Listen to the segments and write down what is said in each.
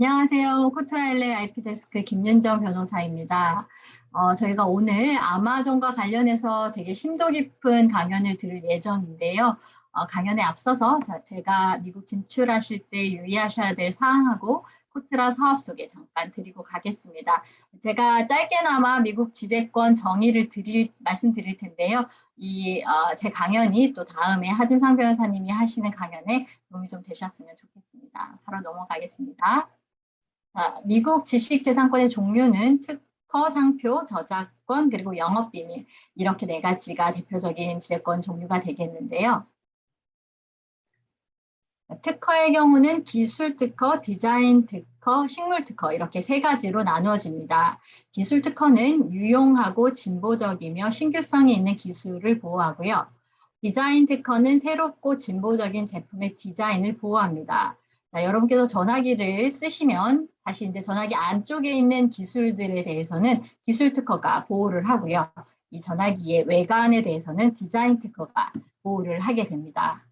안녕하세요. 코트라일레 IP데스크 김윤정 변호사입니다. 어, 저희가 오늘 아마존과 관련해서 되게 심도 깊은 강연을 들을 예정인데요. 어, 강연에 앞서서 저, 제가 미국 진출하실 때 유의하셔야 될 사항하고 코트라 사업 소개 잠깐 드리고 가겠습니다. 제가 짧게나마 미국 지재권 정의를 드릴, 말씀드릴 텐데요. 이, 어, 제 강연이 또 다음에 하준상 변호사님이 하시는 강연에 도움이 좀 되셨으면 좋겠습니다. 바로 넘어가겠습니다. 아, 미국 지식재산권의 종류는 특허, 상표, 저작권, 그리고 영업비밀 이렇게 네 가지가 대표적인 지재권 종류가 되겠는데요. 특허의 경우는 기술 특허, 디자인 특허, 식물 특허 이렇게 세 가지로 나누어집니다. 기술 특허는 유용하고 진보적이며 신규성이 있는 기술을 보호하고요. 디자인 특허는 새롭고 진보적인 제품의 디자인을 보호합니다. 자, 여러분께서 전화기를 쓰시면 다시 이제 전화기 안쪽에 있는 기술들에 대해서는 기술 특허가 보호를 하고요. 이 전화기의 외관에 대해서는 디자인 특허가 보호를 하게 됩니다.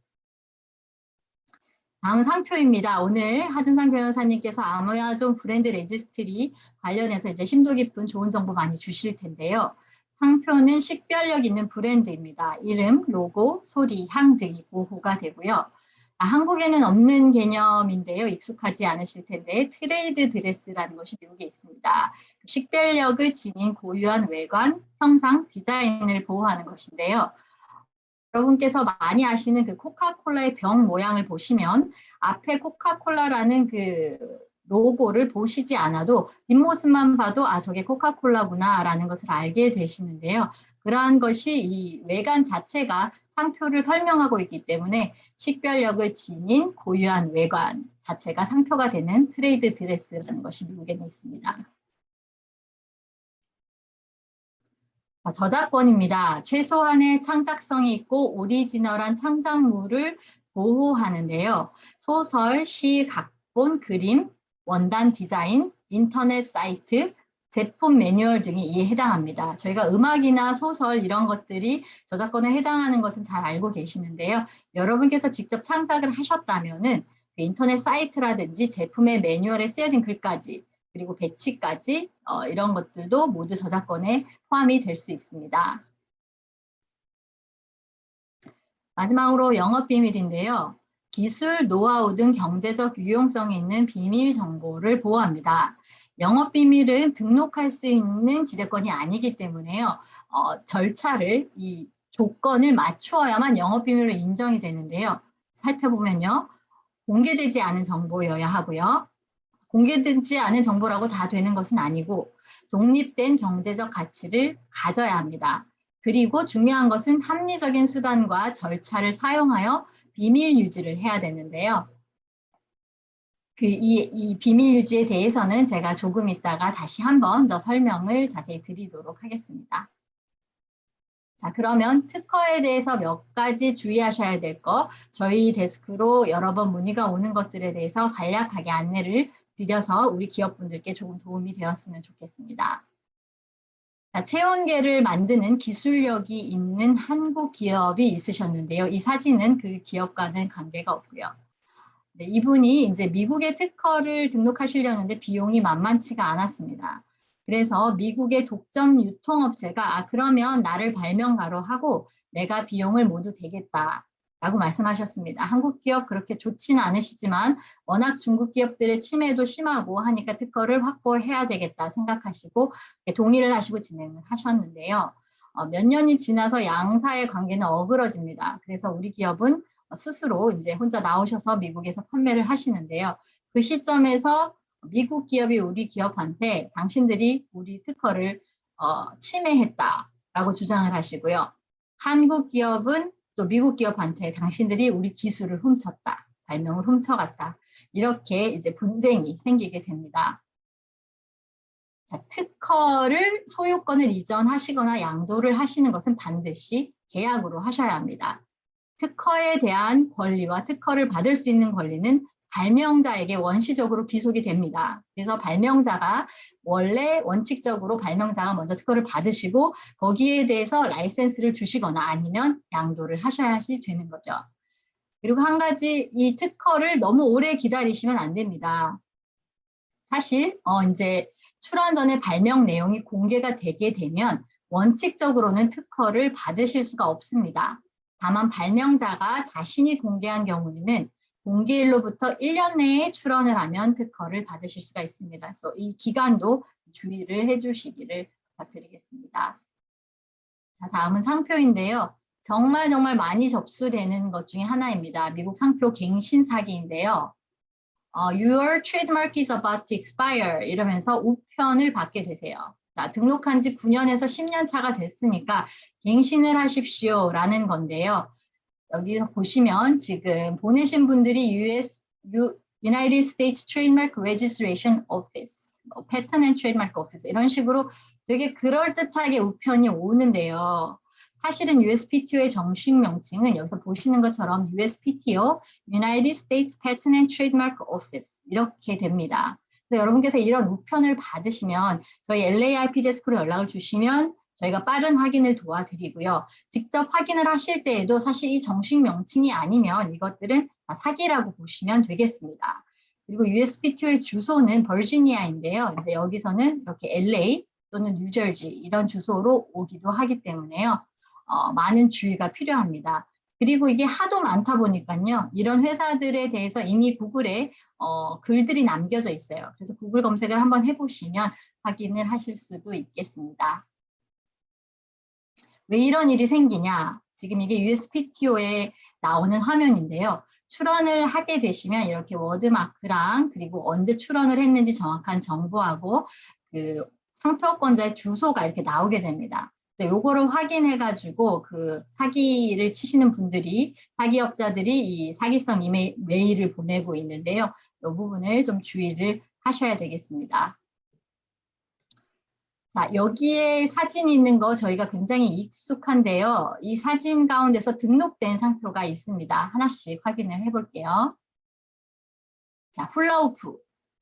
다음 상표입니다. 오늘 하준상 변호사님께서 아마존 브랜드 레지스트리 관련해서 이제 심도 깊은 좋은 정보 많이 주실 텐데요. 상표는 식별력 있는 브랜드입니다. 이름, 로고, 소리, 향 등이 보호가 되고요. 아, 한국에는 없는 개념인데요. 익숙하지 않으실 텐데 트레이드 드레스라는 것이 미국에 있습니다. 식별력을 지닌 고유한 외관, 형상, 디자인을 보호하는 것인데요. 여러분께서 많이 아시는 그 코카콜라의 병 모양을 보시면 앞에 코카콜라라는 그 로고를 보시지 않아도 뒷모습만 봐도 아 저게 코카콜라구나 라는 것을 알게 되시는데요. 그러한 것이 이 외관 자체가 상표를 설명하고 있기 때문에 식별력을 지닌 고유한 외관 자체가 상표가 되는 트레이드 드레스라는 것이 미국에는 있습니다. 저작권입니다. 최소한의 창작성이 있고 오리지널한 창작물을 보호하는데요. 소설, 시, 각본, 그림, 원단 디자인, 인터넷 사이트, 제품 매뉴얼 등이 이에 해당합니다. 저희가 음악이나 소설 이런 것들이 저작권에 해당하는 것은 잘 알고 계시는데요. 여러분께서 직접 창작을 하셨다면은 그 인터넷 사이트라든지 제품의 매뉴얼에 쓰여진 글까지 그리고 배치까지 어, 이런 것들도 모두 저작권에 포함이 될 수 있습니다. 마지막으로 영업 비밀인데요. 기술, 노하우 등 경제적 유용성이 있는 비밀 정보를 보호합니다. 영업 비밀은 등록할 수 있는 지재권이 아니기 때문에요. 어, 절차를 이 조건을 맞추어야만 영업 비밀로 인정이 되는데요. 살펴보면요. 공개되지 않은 정보여야 하고요. 공개되지 않은 정보라고 다 되는 것은 아니고 독립된 경제적 가치를 가져야 합니다. 그리고 중요한 것은 합리적인 수단과 절차를 사용하여 비밀 유지를 해야 되는데요. 그 이, 이 비밀 유지에 대해서는 제가 조금 있다가 다시 한번 더 설명을 자세히 드리도록 하겠습니다. 자, 그러면 특허에 대해서 몇 가지 주의하셔야 될 거, 저희 데스크로 여러 번 문의가 오는 것들에 대해서 간략하게 안내를 드려서 우리 기업분들께 조금 도움이 되었으면 좋겠습니다. 체온계를 만드는 기술력이 있는 한국 기업이 있으셨는데요. 이 사진은 그 기업과는 관계가 없고요. 네, 이분이 이제 미국의 특허를 등록하시려는데 비용이 만만치가 않았습니다. 그래서 미국의 독점 유통업체가 아 그러면 나를 발명가로 하고 내가 비용을 모두 대겠다. 라고 말씀하셨습니다. 한국 기업 그렇게 좋지는 않으시지만 워낙 중국 기업들의 침해도 심하고 하니까 특허를 확보해야 되겠다 생각하시고 동의를 하시고 진행을 하셨는데요. 어, 몇 년이 지나서 양사의 관계는 어그러집니다. 그래서 우리 기업은 스스로 이제 혼자 나오셔서 미국에서 판매를 하시는데요. 그 시점에서 미국 기업이 우리 기업한테 당신들이 우리 특허를 어, 침해했다라고 주장을 하시고요. 한국 기업은 또 미국 기업한테 당신들이 우리 기술을 훔쳤다, 발명을 훔쳐갔다. 이렇게 이제 분쟁이 생기게 됩니다. 자, 특허를 소유권을 이전하시거나 양도를 하시는 것은 반드시 계약으로 하셔야 합니다. 특허에 대한 권리와 특허를 받을 수 있는 권리는 발명자에게 원시적으로 귀속이 됩니다. 그래서 발명자가 원래 원칙적으로 발명자가 먼저 특허를 받으시고 거기에 대해서 라이센스를 주시거나 아니면 양도를 하셔야지 되는 거죠. 그리고 한 가지 이 특허를 너무 오래 기다리시면 안 됩니다. 사실 어 이제 출원 전에 발명 내용이 공개가 되게 되면 원칙적으로는 특허를 받으실 수가 없습니다. 다만 발명자가 자신이 공개한 경우에는 공개일로부터 1년 내에 출원을 하면 특허를 받으실 수가 있습니다. 그래서 이 기간도 주의를 해주시기를 부탁드리겠습니다. 자, 다음은 상표인데요. 정말 정말 많이 접수되는 것 중에 하나입니다. 미국 상표 갱신 사기인데요. 어, Your trademark is about to expire 이러면서 우편을 받게 되세요. 자, 등록한 지 9년에서 10년 차가 됐으니까 갱신을 하십시오 라는 건데요. 여기서 보시면 지금 보내신 분들이 US, U, United States Trademark Registration Office, 뭐 Patent and Trademark Office 이런 식으로 되게 그럴듯하게 우편이 오는데요. 사실은 USPTO의 정식 명칭은 여기서 보시는 것처럼 USPTO, United States Patent and Trademark Office 이렇게 됩니다. 그래서 여러분께서 이런 우편을 받으시면 저희 LAIP 데스크로 연락을 주시면 저희가 빠른 확인을 도와드리고요. 직접 확인을 하실 때에도 사실 이 정식 명칭이 아니면 이것들은 다 사기라고 보시면 되겠습니다. 그리고 USPTO의 주소는 버지니아인데요. 이제 여기서는 이렇게 LA 또는 뉴저지 이런 주소로 오기도 하기 때문에요. 어, 많은 주의가 필요합니다. 그리고 이게 하도 많다 보니까요. 이런 회사들에 대해서 이미 구글에 어, 글들이 남겨져 있어요. 그래서 구글 검색을 한번 해보시면 확인을 하실 수도 있겠습니다. 왜 이런 일이 생기냐? 지금 이게 USPTO에 나오는 화면인데요. 출원을 하게 되시면 이렇게 워드마크랑 그리고 언제 출원을 했는지 정확한 정보하고 그 상표권자의 주소가 이렇게 나오게 됩니다. 요거를 확인해 가지고 그 사기를 치시는 분들이 사기업자들이 이 사기성 이메일을 보내고 있는데요. 이 부분을 좀 주의를 하셔야 되겠습니다. 자, 여기에 사진이 있는 거 저희가 굉장히 익숙한데요. 이 사진 가운데서 등록된 상표가 있습니다. 하나씩 확인을 해볼게요. 자, 훌라우프.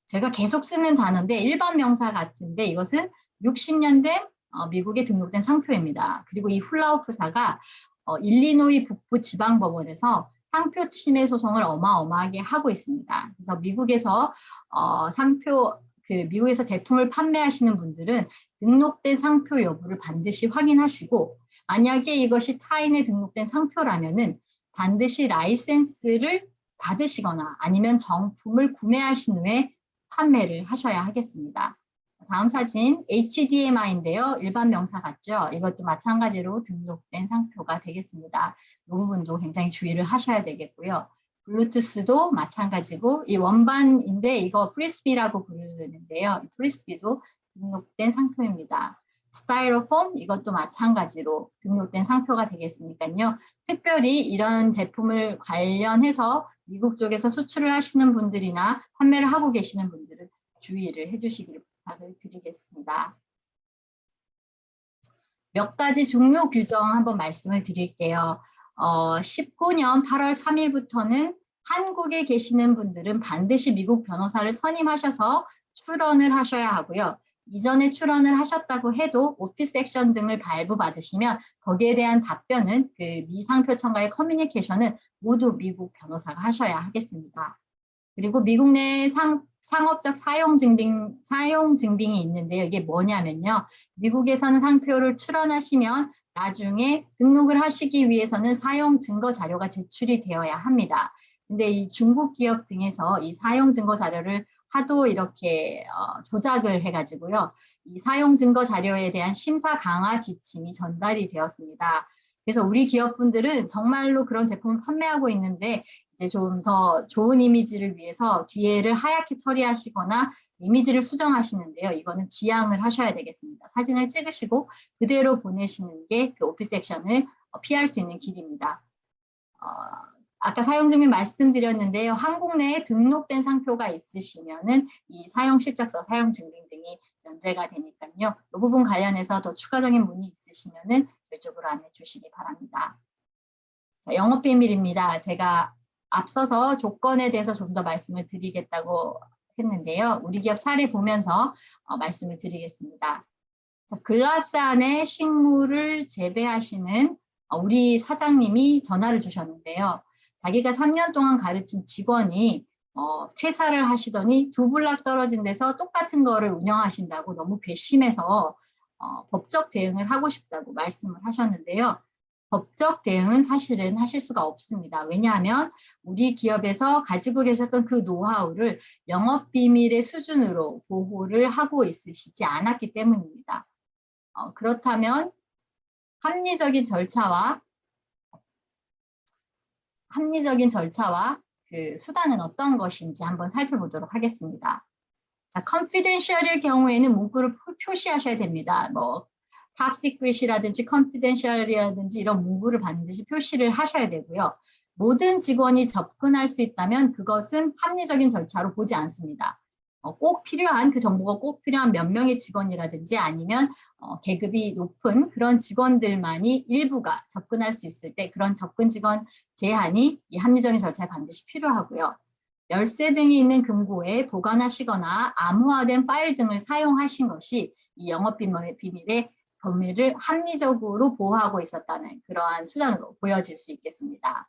제가 계속 쓰는 단어인데 일반 명사 같은데 이것은 60년 된 어, 미국에 등록된 상표입니다. 그리고 이 훌라우프사가 어, 일리노이 북부 지방 법원에서 상표 침해 소송을 어마어마하게 하고 있습니다. 그래서 미국에서 어, 상표 그 미국에서 제품을 판매하시는 분들은 등록된 상표 여부를 반드시 확인하시고 만약에 이것이 타인에 등록된 상표라면은 반드시 라이센스를 받으시거나 아니면 정품을 구매하신 후에 판매를 하셔야 하겠습니다. 다음 사진 HDMI인데요. 일반 명사 같죠? 이것도 마찬가지로 등록된 상표가 되겠습니다. 이 부분도 굉장히 주의를 하셔야 되겠고요. 블루투스도 마찬가지고 이 원반인데 이거 프리스비라고 부르는데요. 이 프리스비도 등록된 상표입니다. 스타이로폼 이것도 마찬가지로 등록된 상표가 되겠으니까요. 특별히 이런 제품을 관련해서 미국 쪽에서 수출을 하시는 분들이나 판매를 하고 계시는 분들은 주의를 해주시기를 부탁을 드리겠습니다. 몇 가지 중요 규정 한번 말씀을 드릴게요. 어, 19년 8월 3일부터는 한국에 계시는 분들은 반드시 미국 변호사를 선임하셔서 출원을 하셔야 하고요. 이전에 출원을 하셨다고 해도 오피스 액션 등을 발부받으시면 거기에 대한 답변은 그 미상표청과의 커뮤니케이션은 모두 미국 변호사가 하셔야 하겠습니다. 그리고 미국 내 상, 상업적 사용 증빙, 사용 증빙이 있는데요. 이게 뭐냐면요. 미국에서는 상표를 출원하시면 나중에 등록을 하시기 위해서는 사용 증거 자료가 제출이 되어야 합니다. 근데 이 중국 기업 등에서 이 사용 증거 자료를 하도 이렇게 어, 조작을 해가지고요. 이 사용 증거 자료에 대한 심사 강화 지침이 전달이 되었습니다. 그래서 우리 기업분들은 정말로 그런 제품을 판매하고 있는데 이제 좀 더 좋은 이미지를 위해서 기회를 하얗게 처리하시거나 이미지를 수정하시는데요. 이거는 지양을 하셔야 되겠습니다. 사진을 찍으시고 그대로 보내시는 게 그 오피스 액션을 어, 피할 수 있는 길입니다. 어, 아까 사용증명 말씀드렸는데요. 한국 내에 등록된 상표가 있으시면은 이 사용실적서, 사용증빙 등이 면제가 되니까요. 이 부분 관련해서 더 추가적인 문의 있으시면은 저희 쪽으로 안내 주시기 바랍니다. 자, 영업 비밀입니다. 제가 앞서서 조건에 대해서 좀 더 말씀을 드리겠다고 했는데요. 우리 기업 사례 보면서 어, 말씀을 드리겠습니다. 자, 글라스 안에 식물을 재배하시는 어, 우리 사장님이 전화를 주셨는데요. 자기가 3년 동안 가르친 직원이 어, 퇴사를 하시더니 두 블락 떨어진 데서 똑같은 거를 운영하신다고 너무 괘씸해서 어, 법적 대응을 하고 싶다고 말씀을 하셨는데요. 법적 대응은 사실은 하실 수가 없습니다. 왜냐하면 우리 기업에서 가지고 계셨던 그 노하우를 영업 비밀의 수준으로 보호를 하고 있으시지 않았기 때문입니다. 어, 그렇다면 합리적인 절차와 합리적인 절차와 그 수단은 어떤 것인지 한번 살펴보도록 하겠습니다. 자, confidential일 경우에는 문구를 표- 표시하셔야 됩니다. 뭐 top secret이라든지 confidential이라든지 이런 문구를 반드시 표시를 하셔야 되고요. 모든 직원이 접근할 수 있다면 그것은 합리적인 절차로 보지 않습니다. 어, 꼭 필요한 그 정보가 꼭 필요한 몇 명의 직원이라든지 아니면 어, 계급이 높은 그런 직원들만이 일부가 접근할 수 있을 때 그런 접근 직원 제한이 이 합리적인 절차에 반드시 필요하고요. 열쇠 등이 있는 금고에 보관하시거나 암호화된 파일 등을 사용하신 것이 이 영업 비밀의 비밀의 범위를 합리적으로 보호하고 있었다는 그러한 수단으로 보여질 수 있겠습니다.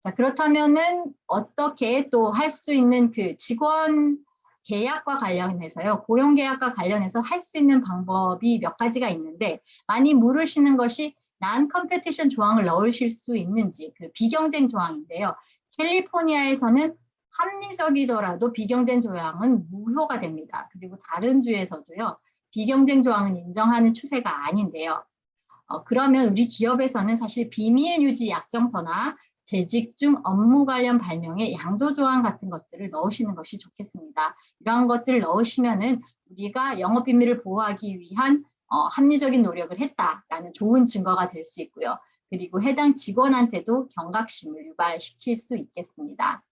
자, 그렇다면은 어떻게 또 할 수 있는 그 직원 계약과 관련해서요, 고용 계약과 관련해서 할 수 있는 방법이 몇 가지가 있는데 많이 물으시는 것이 난 컴페티션 조항을 넣으실 수 있는지 그 비경쟁 조항인데요. 캘리포니아에서는 합리적이더라도 비경쟁 조항은 무효가 됩니다. 그리고 다른 주에서도요. 비경쟁 조항은 인정하는 추세가 아닌데요. 어, 그러면 우리 기업에서는 사실 비밀 유지 약정서나 재직 중 업무 관련 발명에 양도 조항 같은 것들을 넣으시는 것이 좋겠습니다. 이러한 것들을 넣으시면은 우리가 영업 비밀을 보호하기 위한 어, 합리적인 노력을 했다라는 좋은 증거가 될 수 있고요. 그리고 해당 직원한테도 경각심을 유발시킬 수 있겠습니다.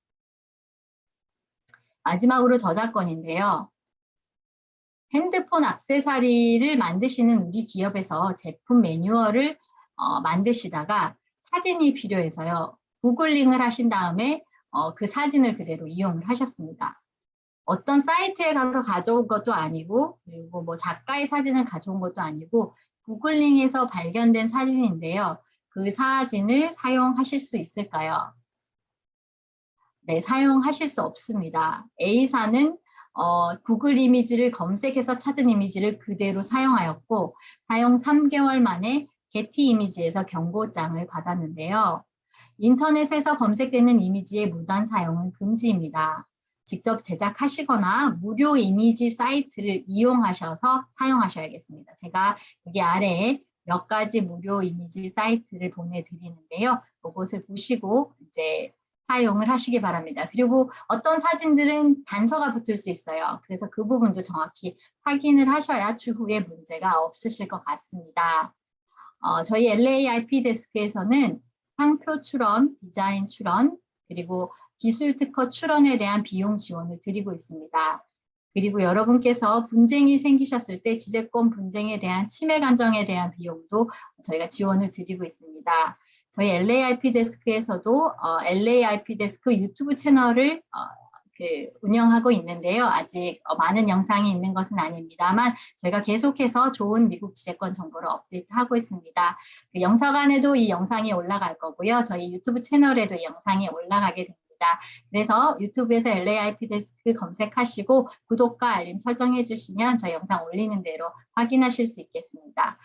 마지막으로 저작권인데요. 핸드폰 액세서리를 만드시는 우리 기업에서 제품 매뉴얼을 어, 만드시다가 사진이 필요해서요. 구글링을 하신 다음에 어, 그 사진을 그대로 이용을 하셨습니다. 어떤 사이트에 가서 가져온 것도 아니고 그리고 뭐 작가의 사진을 가져온 것도 아니고 구글링에서 발견된 사진인데요. 그 사진을 사용하실 수 있을까요? 네, 사용하실 수 없습니다. A사는 어, 구글 이미지를 검색해서 찾은 이미지를 그대로 사용하였고 사용 3개월 만에 게티 이미지에서 경고장을 받았는데요. 인터넷에서 검색되는 이미지의 무단 사용은 금지입니다. 직접 제작하시거나 무료 이미지 사이트를 이용하셔서 사용하셔야겠습니다. 제가 여기 아래에 몇 가지 무료 이미지 사이트를 보내드리는데요. 그것을 보시고 이제 사용을 하시기 바랍니다. 그리고 어떤 사진들은 단서가 붙을 수 있어요. 그래서 그 부분도 정확히 확인을 하셔야 추후에 문제가 없으실 것 같습니다. 어, 저희 LAIP 데스크에서는 상표 출원, 디자인 출원, 그리고 기술 특허 출원에 대한 비용 지원을 드리고 있습니다. 그리고 여러분께서 분쟁이 생기셨을 때 지재권 분쟁에 대한 침해 감정에 대한 비용도 저희가 지원을 드리고 있습니다. 저희 LAIP 데스크에서도 어, LAIP 데스크 유튜브 채널을 어, 그 운영하고 있는데요. 아직 어, 많은 영상이 있는 것은 아닙니다만 저희가 계속해서 좋은 미국 지재권 정보를 업데이트하고 있습니다. 그 영사관에도 이 영상이 올라갈 거고요. 저희 유튜브 채널에도 이 영상이 올라가게 됩니다. 그래서 유튜브에서 LAIP 데스크 검색하시고 구독과 알림 설정해 주시면 저희 영상 올리는 대로 확인하실 수 있겠습니다.